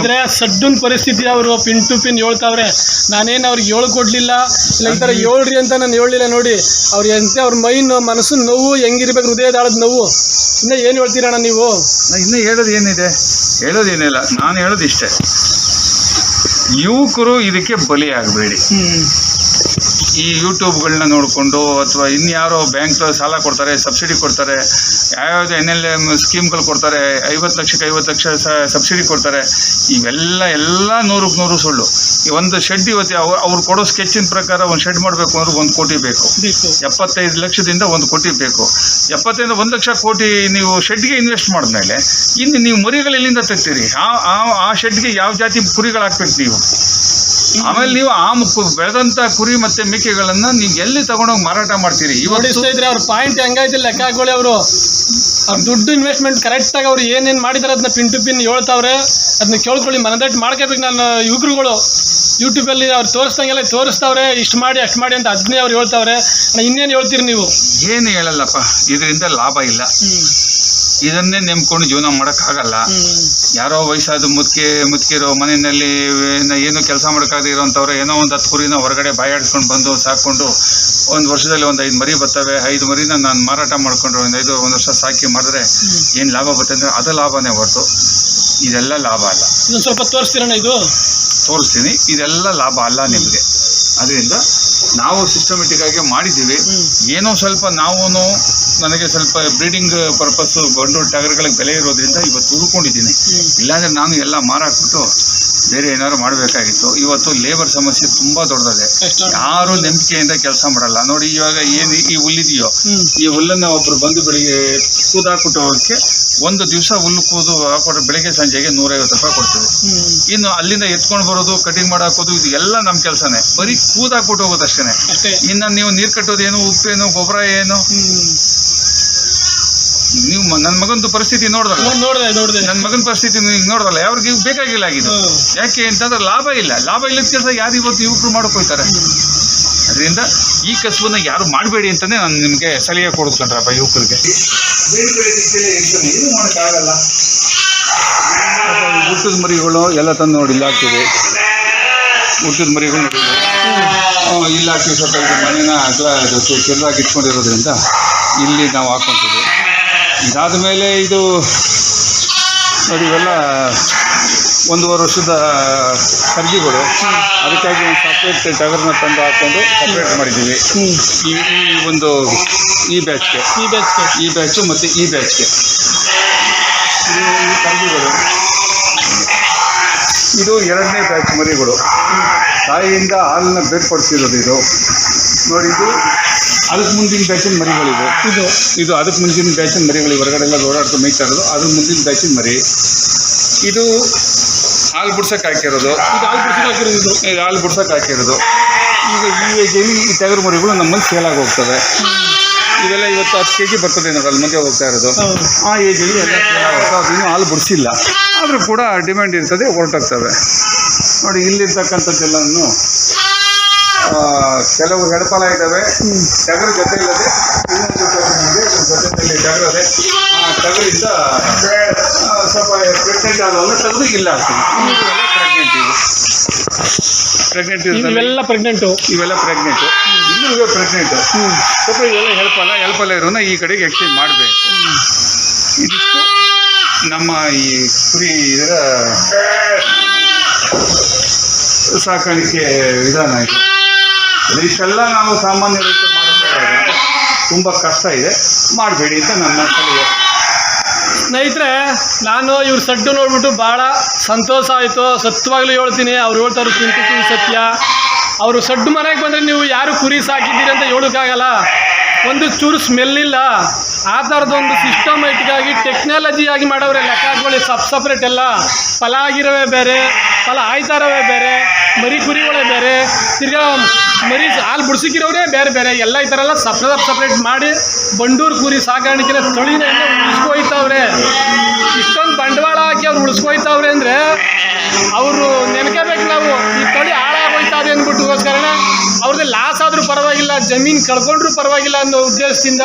ಇದ್ರೆ ಸಡ್ಡನ್ ಪರಿಸ್ಥಿತಿ ಅವರು ಪಿನ್ ಟು ಪಿನ್ ಹೇಳ್ತಾವ್ರೆ. ನಾನೇನು ಅವ್ರಿಗೆ ಏಳು ಕೊಡಲಿಲ್ಲ ಇಲ್ಲ ಈ ಥರ ಹೇಳ್ರಿ ಅಂತ ನಾನು ಹೇಳಲಿಲ್ಲ ನೋಡಿ. ಅವ್ರು ಎಂತೆ ಅವ್ರ ಮೈನ್ ಮನಸ್ಸು ನೋವು ಹೆಂಗಿರ್ಬೇಕು ಹೃದಯದಾಳದ ನೋವು. ಇನ್ನೂ ಏನು ಹೇಳ್ತೀರಣ್ಣ ನೀವು? ನಾ ಇನ್ನೂ ಹೇಳೋದು ಏನಿದೆ? ಹೇಳೋದೇನಿಲ್ಲ ನಾನು ಹೇಳೋದು ಇಷ್ಟೇ. ಯುವಕರು ಇದಕ್ಕೆ ಬಲಿಯಾಗಬೇಡಿ. ಈ ಯೂಟ್ಯೂಬ್ಗಳನ್ನ ನೋಡಿಕೊಂಡು ಅಥವಾ ಇನ್ಯಾರೋ ಬ್ಯಾಂಕ್ ಸಾಲ ಕೊಡ್ತಾರೆ ಸಬ್ಸಿಡಿ ಕೊಡ್ತಾರೆ ಯಾವ್ಯಾವ್ದು ಎನ್ ಎಲ್ ಎಂ ಸ್ಕೀಮ್ಗಳು ಕೊಡ್ತಾರೆ ಐವತ್ತು ಲಕ್ಷಕ್ಕೆ ಐವತ್ತು ಲಕ್ಷ ಸಬ್ಸಿಡಿ ಕೊಡ್ತಾರೆ ಇವೆಲ್ಲ ಎಲ್ಲ ನೂರಕ್ಕೆ ನೂರು ಸುಳ್ಳು. ಈ ಒಂದು ಶೆಡ್ ಇವತ್ತು ಅವ್ರು ಅವ್ರು ಕೊಡೋ ಸ್ಕೆಚಿನ ಪ್ರಕಾರ ಒಂದು ಶೆಡ್ ಮಾಡಬೇಕು ಅಂದ್ರೆ ಒಂದು ಕೋಟಿ ಬೇಕು. ಎಪ್ಪತ್ತೈದು ಲಕ್ಷದಿಂದ ಒಂದು ಕೋಟಿ ಬೇಕು. ಎಪ್ಪತ್ತೈದು ಒಂದು ಲಕ್ಷ ಕೋಟಿ ನೀವು ಶೆಡ್ಗೆ ಇನ್ವೆಸ್ಟ್ ಮಾಡಿದ್ಮೇಲೆ ಇನ್ನು ನೀವು ಮರಿಗಳು ಎಲ್ಲಿಂದ ತೆಗ್ತೀರಿ? ಆ ಆ- ಆ ಶೆಡ್ಗೆ ಯಾವ ಜಾತಿ ಕುರಿಗಳು ಹಾಕ್ಬೇಕು ನೀವು? ಆಮೇಲೆ ನೀವು ಆ ಬೆಳೆದಂಥ ಕುರಿ ಮತ್ತೆ ಮೇಕೆಗಳನ್ನ ನೀವು ಎಲ್ಲಿ ತಗೊಂಡೋಗಿ ಮಾರಾಟ ಮಾಡ್ತೀರಿ? ಇವತ್ತು ಇದ್ರೆ ಅವ್ರ ಪಾಯಿಂಟ್ ಹೆಂಗೈತಿ ಲೆಕ್ಕ ಹಾಕೊಳ್ಳಿ ಅವರು. ಅವ್ರ ದುಡ್ಡು ಇನ್ವೆಸ್ಟ್ಮೆಂಟ್ ಕರೆಕ್ಟಾಗಿ ಅವ್ರು ಏನೇನು ಮಾಡಿದಾರೆ ಅದನ್ನ ಪಿನ್ ಟು ಪಿನ್ ಹೇಳ್ತಾವ್ರೆ. ಅದನ್ನ ಕೇಳ್ಕೊಳ್ಳಿ ಮನದಟ್ಟು ಮಾಡ್ಕೋಬೇಕು ನಾನು ಯುವಕರುಗಳು. ಯೂಟ್ಯೂಬಲ್ಲಿ ಅವ್ರು ತೋರಿಸ್ದಂಗೆಲ್ಲ ತೋರಿಸ್ತಾವ್ರೆ ಇಷ್ಟು ಮಾಡಿ ಅಷ್ಟು ಮಾಡಿ ಅಂತ ಅದನ್ನೇ ಅವ್ರು ಹೇಳ್ತಾವ್ರೆ. ಇನ್ನೇನು ಹೇಳ್ತೀರಿ ನೀವು? ಏನು ಹೇಳಲ್ಲಪ್ಪ ಇದರಿಂದ ಲಾಭ ಇಲ್ಲ. ಇದನ್ನೇ ನೆಮ್ಕೊಂಡು ಜೀವನ ಮಾಡೋಕ್ಕಾಗಲ್ಲ. ಯಾರೋ ವಯಸ್ಸಾದ ಮುದುಕಿ ಮುದುಕಿರೋ ಮನೆಯಲ್ಲಿ ಏನೋ ಏನು ಕೆಲಸ ಮಾಡೋಕ್ಕಾಗದೇ ಇರೋಂಥವ್ರು ಏನೋ ಒಂದು ಹತ್ತು ಕುರಿನ ಹೊರಗಡೆ ಬಾಯಾಡಿಸ್ಕೊಂಡು ಬಂದು ಸಾಕೊಂಡು ಒಂದು ವರ್ಷದಲ್ಲಿ ಒಂದು ಐದು ಮರಿ ಬರ್ತವೆ ಐದು ಮರಿನ ನಾನು ಮಾರಾಟ ಮಾಡಿಕೊಂಡು ಒಂದು ಐದು ಒಂದು ವರ್ಷ ಸಾಕಿ ಮಾಡಿದ್ರೆ ಏನು ಲಾಭ ಬರುತ್ತೆ ಅಂದರೆ ಅದು ಲಾಭನೇ ಹೊರತು. ಇದೆಲ್ಲ ಲಾಭ ಅಲ್ಲ. ಇದೊಂದು ಸ್ವಲ್ಪ ತೋರಿಸ್ತೀರಣ್ಣ ಇದು? ತೋರಿಸ್ತೀನಿ. ಇದೆಲ್ಲ ಲಾಭ ಅಲ್ಲ ನಿಮಗೆ. ಅದರಿಂದ ನಾವು ಸಿಸ್ಟಮೆಟಿಕ್ ಆಗಿ ಮಾಡಿದ್ದೀವಿ. ಏನೋ ಸ್ವಲ್ಪ ನಾವು ನನಗೆ ಸ್ವಲ್ಪ ಬ್ರೀಡಿಂಗ್ ಪರ್ಪಸ್ಸು ಗಂಡು ಟಗರ್ಗಳಿಗೆ ಬೆಲೆ ಇರೋದ್ರಿಂದ ಇವತ್ತು ಉಳ್ಕೊಂಡಿದ್ದೀನಿ ಇಲ್ಲಾಂದರೆ ನಾನು ಎಲ್ಲ ಮಾರಾಕ್ಬಿಟ್ಟು ಬೇರೆ ಏನಾದ್ರು ಮಾಡಬೇಕಾಗಿತ್ತು. ಇವತ್ತು ಲೇಬರ್ ಸಮಸ್ಯೆ ತುಂಬ ದೊಡ್ಡದಿದೆ ಯಾರು ನಂಬಿಕೆಯಿಂದ ಕೆಲಸ ಮಾಡಲ್ಲ. ನೋಡಿ ಇವಾಗ ಏನು ಈ ಹುಲ್ಲಿದೆಯೋ ಈ ಹುಲ್ಲನ್ನ ಒಬ್ರು ಬಂದು ಬೆಳಿಗ್ಗೆ ಕೂದು ಹಾಕ್ಬಿಟ್ಟು ಹೋಗೋಕ್ಕೆ ಒಂದು ದಿವಸ ಹುಲ್ಲು ಕೂದು ಹಾಕೊಟ್ರೆ ಬೆಳಿಗ್ಗೆ ಸಂಜೆಗೆ ನೂರೈವತ್ತು ರೂಪಾಯಿ ಕೊಡ್ತೀವಿ ಇನ್ನು ಅಲ್ಲಿಂದ ಎತ್ಕೊಂಡು ಬರೋದು ಕಟಿಂಗ್ ಮಾಡಾಕೋದು ಇದು ಎಲ್ಲ ನಮ್ಮ ಕೆಲಸನೇ. ಬರೀ ಕೂದು ಹಾಕ್ಬಿಟ್ಟು ಹೋಗೋದು ಇನ್ನು ನೀವು ನೀರು ಏನು ಉಪ್ಪೇನು ಗೊಬ್ಬರ ಏನು? ನೀವು ನನ್ನ ಮಗನದು ಪರಿಸ್ಥಿತಿ ನೋಡಿದ್ರಲ್ಲ ನೋಡ್- ನೋಡ್ದೆ ನೋಡ್ದೆ. ನನ್ನ ಮಗನ ಪರಿಸ್ಥಿತಿ ನೀವು ನೋಡಿದ್ರಲ್ಲ ಅವ್ರಿಗೆ ಇವ್ ಬೇಕಾಗಿಲ್ಲ ಆಗಿದ್ದು ಯಾಕೆ ಅಂತಂದ್ರೆ ಲಾಭ ಇಲ್ಲ. ಲಾಭ ಇಲ್ಲದ ಕೆಲಸ ಯಾರು ಇವತ್ತು ಯುವಕರು ಮಾಡ್ಕೊಳ್ತಾರೆ? ಅದರಿಂದ ಈ ಕಸುಬನ್ನು ಯಾರು ಮಾಡಬೇಡಿ ಅಂತಲೇ ನಾನು ನಿಮಗೆ ಸಲಹೆ ಕೊಡೋದು ಅಪ್ಪ ಯುವಕರಿಗೆ ಹುಟ್ಟದ ಮರಿಗಳು ಎಲ್ಲ ತಂದು ನೋಡಿ ಇಲ್ಲಿ ಹಾಕ್ತೀವಿ ಹುಟ್ಟದ ಮರಿಗಳು ನೋಡಿ. ಆ, ಇಲ್ಲಿ ಹಾಕ್ತೀವಿ ಸ್ವಲ್ಪ ಇದು ಮನೇನ ಅದು ಕೆಲವಾಗಿ ಇಟ್ಕೊಂಡಿರೋದ್ರಿಂದ ಇಲ್ಲಿ ನಾವು ಹಾಕ್ಕೊತೀವಿ ಇದಾದ ಮೇಲೆ ಇದು ನೋಡಿ ಇವೆಲ್ಲ ಒಂದೂವರೆ ವರ್ಷದ ಕರ್ಗಿಗಳು ಅದಕ್ಕಾಗಿ ಒಂದು ಸಪ್ರೇಟ್ ಟಗರ್ನ ತಂದು ಹಾಕೊಂಡು ಸಪ್ರೇಟ್ ಮಾಡಿದ್ದೀವಿ. ಈ ಈ ಒಂದು ಈ ಬ್ಯಾಚ್ಗೆ ಈ ಬ್ಯಾಚ್ಗೆ ಈ ಬ್ಯಾಚು ಮತ್ತು ಈ ಬ್ಯಾಚ್ಗೆ ಇದು ಈ ಕರ್ಗಿಗಳು ಇದು ಎರಡನೇ ಬ್ಯಾಚ್ ಮರಿಗಳು. ತಾಯಿಯಿಂದ ಹಾಲನ್ನ ಬೇರ್ಪಡಿಸಿರೋದು ಇದು. ನೋಡಿ ಇದು ಅದಕ್ಕೆ ಮುಂದಿನ ಬ್ಯಾಚಿನ ಮರಿಗಳಿವೆ ಇದು. ಇದು ಅದಕ್ಕೆ ಮುಂದಿನ ಬ್ಯಾಚಿನ ಮರಿಗಳು. ಹೊರಗಡೆ ಎಲ್ಲ ಓಡಾಡ್ತಾ ಮೇಯ್ತಾ ಇರೋದು. ಅದ್ರ ಮುಂದಿನ ಬ್ಯಾಚಿನ ಮರಿ. ಇದು ಹಾಲು ಬಿಡ್ಸಕ್ಕೆ ಹಾಕಿರೋದು. ಈಗ ಹಾಲು ಬಿಡ್ಸಿ ಹಾಕಿರೋದು. ಬಿಡ್ಸಕ್ಕೆ ಈಗ ಈ ಏಜಲ್ಲಿ ಈ ಟಗರು ಮರಿಗಳು ನಮ್ಮಲ್ಲಿ ಸೇಲಾಗಿ ಹೋಗ್ತವೆ. ಇವೆಲ್ಲ ಇವತ್ತು ಹತ್ತು ಕೆ ಜಿ ಬರ್ತದೆ ನಾವು ಅಲ್ಲಿ ಮುಂದೆ ಹೋಗ್ತಾ ಇರೋದು. ಆ ಏಜಲ್ಲಿ ಎಲ್ಲ ಅದು ಇನ್ನೂ ಹಾಲು ಬಿಡಿಸಿಲ್ಲ. ಆದರೂ ಕೂಡ ಡಿಮ್ಯಾಂಡ್ ಇರ್ತದೆ ಹೊರಟೋಗ್ತವೆ. ನೋಡಿ ಇಲ್ಲಿರ್ತಕ್ಕಂಥದ್ದೆಲ್ಲನೂ ಕೆಲವು ಹೆಡಪಾಲ ಇದ್ದಾವೆ. ಟಗರು ಜೊತೆ ಇಲ್ಲದೆ ಜೊತೆಯಲ್ಲಿ ಇದೆ ಆ ಟಗರಿಂದ ಸ್ವಲ್ಪ ಪ್ರೆಗ್ನೆಂಟ್ ಆದವಲ್ಲ ತೆಗೆದು ಇಲ್ಲ ಪ್ರೆಗ್ನೆಂಟ್ ಇವು ಇವೆಲ್ಲ ಪ್ರೆಗ್ನೆಂಟು ಇವೆಲ್ಲ ಪ್ರೆಗ್ನೆಂಟು ಇನ್ನೂ ಇವೆ ಪ್ರೆಗ್ನೆಂಟು ಸ್ವಲ್ಪ ಇವೆಲ್ಲ ಹೆಲ್ಪಲ್ಲ ಹೆಲ್ಪಲ್ಲ ಇರೋನ ಈ ಕಡೆಗೆ ಎಕ್ಸ್ಚೇಂಜ್ ಮಾಡಬೇಕು. ಇದಿಷ್ಟು ನಮ್ಮ ಈ ಕುರಿ ಇದರ ಸಾಕಾಣಿಕೆ ವಿಧಾನ ಇದು. ಇಷ್ಟೆಲ್ಲ ನಾವು ಸಾಮಾನ್ಯ ರೀತಿ ಮಾಡ್ತಾ ತುಂಬ ಕಷ್ಟ ಇದೆ. ಮಾಡಬೇಡಿ ಅಂತ ನನ್ನ ಸಲಹೆ ಸ್ನೇಹಿತರೆ, ನಾನು ಇವ್ರ ಸಡ್ಡು ನೋಡ್ಬಿಟ್ಟು ಭಾಳ ಸಂತೋಷ ಆಯಿತು. ಸತ್ಯವಾಗ್ಲೂ ಹೇಳ್ತೀನಿ, ಅವ್ರು ಹೇಳ್ತಾರೆ ತಿಂತೀನಿ ಸತ್ಯ. ಅವರು ಸಡ್ಡು ಮನೆಗೆ ಬಂದರೆ ನೀವು ಯಾರು ಕುರಿ ಸಾಕಿದ್ದೀರಿ ಅಂತ ಹೇಳೋಕ್ಕಾಗಲ್ಲ. ಒಂದು ಚೂರು ಸ್ಮೆಲ್ ಇಲ್ಲ. ಆ ಥರದೊಂದು ಸಿಸ್ಟಮೆಟಿಕ್ ಆಗಿ ಟೆಕ್ನಾಲಜಿ ಆಗಿ ಮಾಡವ್ರೆ ಲೆಕ್ಕ ಹಾಕೊಳ್ಳಿ ಸಪ್ ಸಪ್ರೇಟ್ ಎಲ್ಲ. ಫಲ ಆಗಿರೋವೇ ಬೇರೆ, ಫಲ ಆಯ್ತಾರವೇ ಬೇರೆ, ಮರಿ ಕುರಿಗಳೇ ಬೇರೆ. ತಿರ್ಗಾ ಮರಿ ಹಾಲು ಬಿಡ್ಸಿಕ್ಕಿರೋರೇ ಬೇರೆ ಬೇರೆ ಎಲ್ಲ ಈ ಥರ ಎಲ್ಲ ಸಪ್ರೇಟ್ ಸಪ್ರೇಟ್ ಮಾಡಿ ಬಂಡೂರು ಕುರಿ ಸಾಕಾಣಿಕೆನ ತಳಿನ ಉಳಿಸ್ಕೊಯ್ತಾವ್ರೆ. ಇಷ್ಟೊಂದು ಬಂಡವಾಳ ಹಾಕಿ ಅವ್ರು ಉಳಿಸ್ಕೊಯ್ತಾವ್ರೆ ಅಂದರೆ ಅವರು ನೆನ್ಕೋಬೇಕು ನಾವು. ಈ ತಳಿ ಹಾಳಾಗೋಯ್ತಾವೆ ಅಂದ್ಬಿಟ್ಟುಗೋಸ್ಕರನೇ ಅವ್ರದ್ದು ಲಾಸ್ ಆದರೂ ಪರವಾಗಿಲ್ಲ, ಜಮೀನು ಕಳ್ಕೊಂಡ್ರೂ ಪರವಾಗಿಲ್ಲ ಅನ್ನೋ ಉದ್ದೇಶದಿಂದ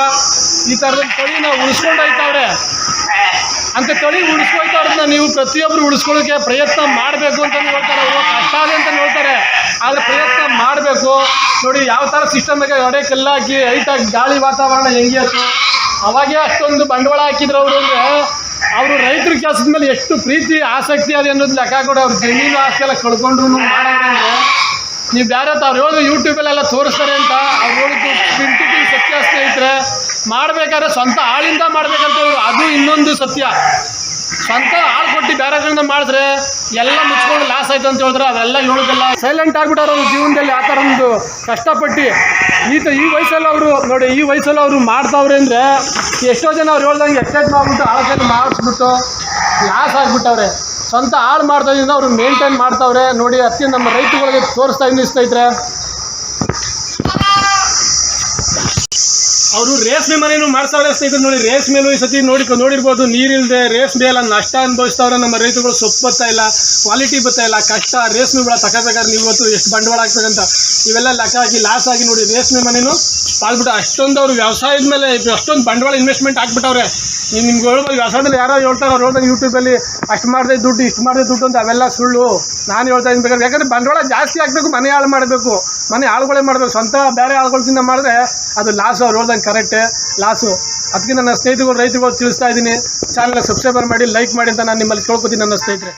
ಈ ಥರದ ನಾವು ಉಳಿಸ್ಕೊಂಡು ಹೋಯ್ತಾವ್ರೆ ಅಂತ ತಳಿ ಉಳಿಸ್ಕೊಳ್ತಾರನ್ನ ನೀವು ಪ್ರತಿಯೊಬ್ಬರು ಉಳಿಸ್ಕೊಳ್ಳೋಕೆ ಪ್ರಯತ್ನ ಮಾಡಬೇಕು ಅಂತ ಹೇಳ್ತಾರೆ. ಅವರು ಕಷ್ಟ ಆಗಿ ಅಂತ ಹೇಳ್ತಾರೆ. ಆದರೆ ಪ್ರಯತ್ನ ಮಾಡಬೇಕು. ನೋಡಿ ಯಾವ ಥರ ಸಿಸ್ಟಮ್ಗೆ ಒಡೆ ಕಲ್ಲಾಕಿ ಹೈಟಾಗಿ ಗಾಳಿ ವಾತಾವರಣ ಹೆಂಗಿತ್ತು. ಅವಾಗೆ ಅಷ್ಟೊಂದು ಬಂಡವಾಳ ಹಾಕಿದ್ರು ಅವರು ಅಂದರೆ ಅವರು ರೈತರ ಕೆಲಸದ ಮೇಲೆ ಎಷ್ಟು ಪ್ರೀತಿ, ಆಸಕ್ತಿ ಅದು ಅನ್ನೋದು ಲೆಕ್ಕ ಕೊಡೋ ಅವ್ರು ಜಮೀನು ಆಸ್ತಿ ಎಲ್ಲ ಕಳ್ಕೊಂಡ್ರು ಮಾಡೋರು ಅಂದರೆ ನೀವು ಬೇರೆ ಅವ್ರು ಹೇಳೋದು ಯೂಟ್ಯೂಬಲ್ಲೆಲ್ಲ ತೋರಿಸ್ತಾರೆ ಅಂತ. ಅವ್ರು ಹೇಳಿದ್ದು ಸತ್ಯ ಸ್ನೇಹಿತರೆ. ಮಾಡಬೇಕಾದ್ರೆ ಸ್ವಂತ ಆಳಿಂದ ಮಾಡ್ಬೇಕಂತ ಅದು ಇನ್ನೊಂದು ಸತ್ಯ. ಸ್ವಂತ ಆಳು ಕೊಟ್ಟು ಬೇರೆ ಕಡೆಯಿಂದ ಮಾಡಿದ್ರೆ ಎಲ್ಲ ಮುಚ್ಕೊಂಡು ಲಾಸ್ ಆಯ್ತು ಅಂತ ಹೇಳಿದ್ರೆ ಅದೆಲ್ಲ ಹೇಳೋದಿಲ್ಲ ಸೈಲೆಂಟ್ ಆಗಿಬಿಟ್ಟಾರೆ ಅವ್ರ ಜೀವನದಲ್ಲಿ. ಆ ಥರ ಒಂದು ಕಷ್ಟಪಟ್ಟು ಈ ತ ಈ ವಯಸ್ಸಲ್ಲಿ ಅವರು ನೋಡಿ, ಈ ವಯಸ್ಸಲ್ಲಿ ಅವರು ಮಾಡ್ತಾವ್ರೆ ಅಂದರೆ ಎಷ್ಟೋ ಜನ ಅವ್ರು ಹೇಳ್ದಂಗೆ ಎಕ್ಸೈಟ್ ಮಾಡಿಬಿಟ್ಟು ಆಳದಲ್ಲಿ ಮಾಡಿಸ್ಬಿಟ್ಟು ಲಾಸ್ ಆಗಿಬಿಟ್ಟವ್ರೆ. ಸ್ವಂತ ಹಾಳು ಮಾಡ್ತಾ ಅವ್ರು ಮೇಂಟೈನ್ ಮಾಡ್ತಾವ್ರೆ. ನೋಡಿ ಅದಕ್ಕೆ ನಮ್ಮ ರೈತರುಗಳಿಗೆ ತೋರಿಸ್ತಾ ಇದ್ದೀನಿ ಅವರು ರೇಷ್ಮೆ ಮನೇನು ಮಾಡ್ತಾವ್ರೆ ಸ್ನೇಹಿತರು ನೋಡಿ ರೇಷ್ಮೆಲು ಈ ಸತಿ ನೋಡಿ, ನೋಡಿರ್ಬೋದು ನೀರಿಲ್ಲದೆ ರೇಷ್ಮೆ ಎಲ್ಲ ನಷ್ಟ ಅನುಭವಿಸ್ತಾವ್ರೆ ನಮ್ಮ ರೈತರುಗಳು, ಸೊಪ್ಪು ಬರ್ತಾ ಇಲ್ಲ ಕ್ವಾಲಿಟಿ ಬರ್ತಾ ಇಲ್ಲ, ಕಷ್ಟ, ರೇಷ್ಮೆ ಬೆಳೆ ತಗೋಬೇಕಾದ್ರೆ ನೀವು ಇವತ್ತು ಎಷ್ಟು ಬಂಡವಾಳ ಆಗ್ತದಂತ ಇವೆಲ್ಲ ಲೆಕ್ಕ ಹಾಕಿ ಲಾಸ್ ಆಗಿ ನೋಡಿ, ರೇಷ್ಮೆ ಮನೆಯೂ ಪಾಲ್ಬಿಟ್ಟು ಅಷ್ಟೊಂದು ಅವರು ವ್ಯವಸಾಯದ ಮೇಲೆ ಅಷ್ಟೊಂದು ಬಂಡವಾಳ ಇನ್ವೆಸ್ಟ್ಮೆಂಟ್ ಹಾಕ್ಬಿಟ್ಟವ್ರೆ. ನೀವು ನಿಮ್ಗೆ ಹೇಳ್ಬೋದು, ವ್ಯವಸಾಯದಲ್ಲಿ ಯಾರೋ ಹೇಳ್ತಾರೆ ಅವ್ರು ಹೇಳ್ತಾರೆ ಯೂಟ್ಯೂಬಲ್ಲಿ ಅಷ್ಟು ಮಾಡಿದೆ ದುಡ್ಡು, ಇಷ್ಟು ಮಾಡಿದೆ ದುಡ್ಡು ಅಂತ ಅವೆಲ್ಲ ಸುಳ್ಳು. ನಾನು ಹೇಳ್ತಾ ಇದ್ದೀನಿ ಬೇಕಾದ್ರೆ ಯಾಕಂದರೆ ಬಂಡವಾಳ ಜಾಸ್ತಿ ಆಗಬೇಕು ಮನೆ ಹಾಳು ಮಾಡಬೇಕು. ಮನೆ ಆಳುಗಳೇ ಮಾಡಬೇಕು, ಸ್ವಂತ ಬೇರೆ ಆಳುಗಳಿಂದ ಮಾಡಿದ್ರೆ ಅದು ಲಾಸ್ ಅವ್ರು ಹೇಳ್ದಂಗೆ ಕರೆಕ್ಟೇ ಲಾಸು ಅದಕ್ಕೆ ನನ್ನ ಸ್ನೇಹಿತರುಗಳು, ರೈತರುಗಳು ತಿಳಿಸ್ತಾ ಇದ್ದೀನಿ. ಚಾನಲ್ ಸಬ್ಸ್ಕ್ರೈಬರ್ ಮಾಡಿ ಲೈಕ್ ಮಾಡಿ ಅಂತ ನಾನು ನಿಮ್ಮಲ್ಲಿ ಕೇಳ್ಕೊತೀನಿ ನನ್ನ ಸ್ನೇಹಿತರೆ.